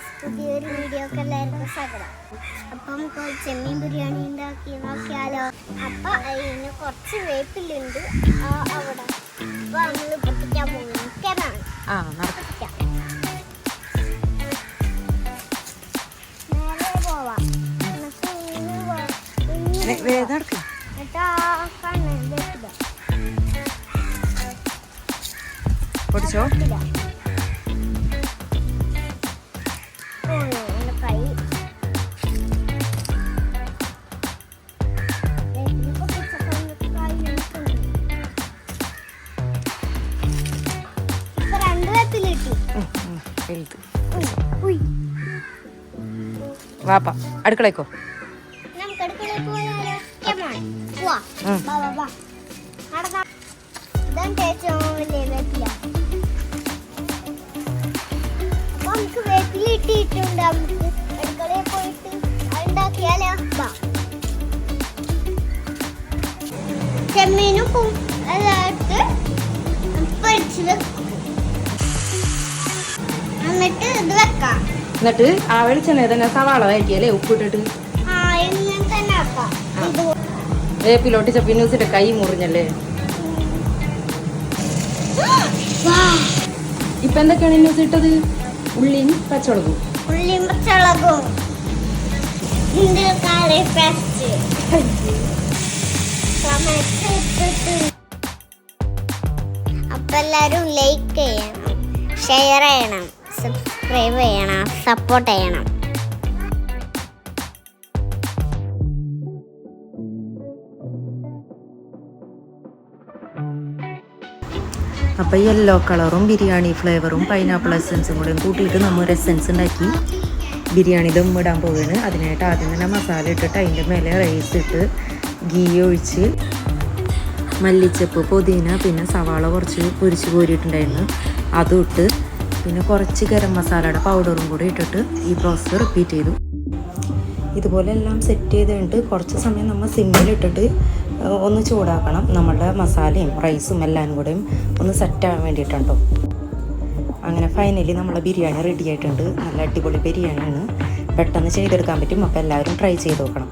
Guys പുതിയൊരു വീഡിയോക്ക് എല്ലാവർക്കും സ്വാഗതം. അപ്പം ചെമ്മീൻ ബിരിയാണി ഉണ്ടാക്കി നോക്കിയാലോ? അപ്പൊ അതിന് കുറച്ച് വേപ്പിലുണ്ട് അവിടെ. അപ്പൊ നമ്മൾ പൊട്ടിക്കാൻ പോകുന്നതാണ് നേരെ പോവാം. എന്നിട്ട് ഏറ്റവും വലിയ വേപ്പില നമുക്ക് വേപ്പില ഇട്ടിട്ടുണ്ട് നമുക്ക് അടുക്കളയിൽ പോയിട്ട് ഉണ്ടാക്കിയാലോ ചെമ്മീനും ഉപ്പും എല്ലാം ഇട്ട് പൊരിച്ച് വെക്കും എന്നിട്ട് ഇത് വെക്കാം. എന്നിട്ട് ആ വെളിച്ചെണ്ണ തന്നെ സവാള വഴറ്റിയല്ലേ ഉപ്പിട്ടിട്ട്? വേപ്പിലോട്ടിച്ച ചപ്പിന്നൂസിന്റെ കൈ മുറിഞ്ഞല്ലേ? ഇപ്പൊ എന്തൊക്കെയാണ് ന്യൂസ് ഇട്ടത്? ഉള്ളിയും പച്ചമുളകും. ഉള്ളിയും പച്ചമുളകും. അപ്പൊ എല്ലാരും ലൈക്ക് ചെയ്യണം ഷെയർ ചെയ്യണം. സബ്സ്ക്രൈബ് ചെയ്യണം സപ്പോർട്ട് ചെയ്യണം. അപ്പോൾ യെല്ലോ കളറും ബിരിയാണി ഫ്ലേവറും പൈനാപ്പിൾ എസൻസും കൂടെ കൂട്ടിയിട്ട് നമ്മൾ ഒരു എസൻസ് ഉണ്ടാക്കി. ബിരിയാണി ദം ഇടാൻ പോവുകയാണ്. അതിനായിട്ട് ആദ്യം തന്നെ മസാല ഇട്ടിട്ട് അതിന്റെ മേലെ റൈസ് ഇട്ട് ഗീ ഒഴിച്ച് മല്ലിച്ചപ്പ് പുതിന പിന്നെ സവാള കുറച്ച് പൊരിച്ച് കോരിയിട്ടുണ്ടായിരുന്നു. അതും ഇട്ട് പിന്നെ കുറച്ച് ഗരം മസാലയുടെ പൗഡറും കൂടി ഇട്ടിട്ട് ഈ പ്രോസസ്സ് റിപ്പീറ്റ് ചെയ്തു. ഇതുപോലെ എല്ലാം സെറ്റ് ചെയ്ത് കഴിഞ്ഞിട്ട് കുറച്ച് സമയം നമ്മൾ സിമ്മിലിട്ടിട്ട് ഒന്ന് ചൂടാക്കണം. നമ്മളുടെ മസാലയും റൈസും എല്ലാം കൂടെയും ഒന്ന് സെറ്റാകാൻ വേണ്ടിയിട്ടുണ്ടോ അങ്ങനെ ഫൈനലി നമ്മളെ ബിരിയാണി റെഡി ആയിട്ടുണ്ട്. നല്ല അടിപൊളി ബിരിയാണിയാണ്. പെട്ടെന്ന് ചെയ്തെടുക്കാൻ പറ്റും. അപ്പോൾ എല്ലാവരും ട്രൈ ചെയ്ത് നോക്കണം.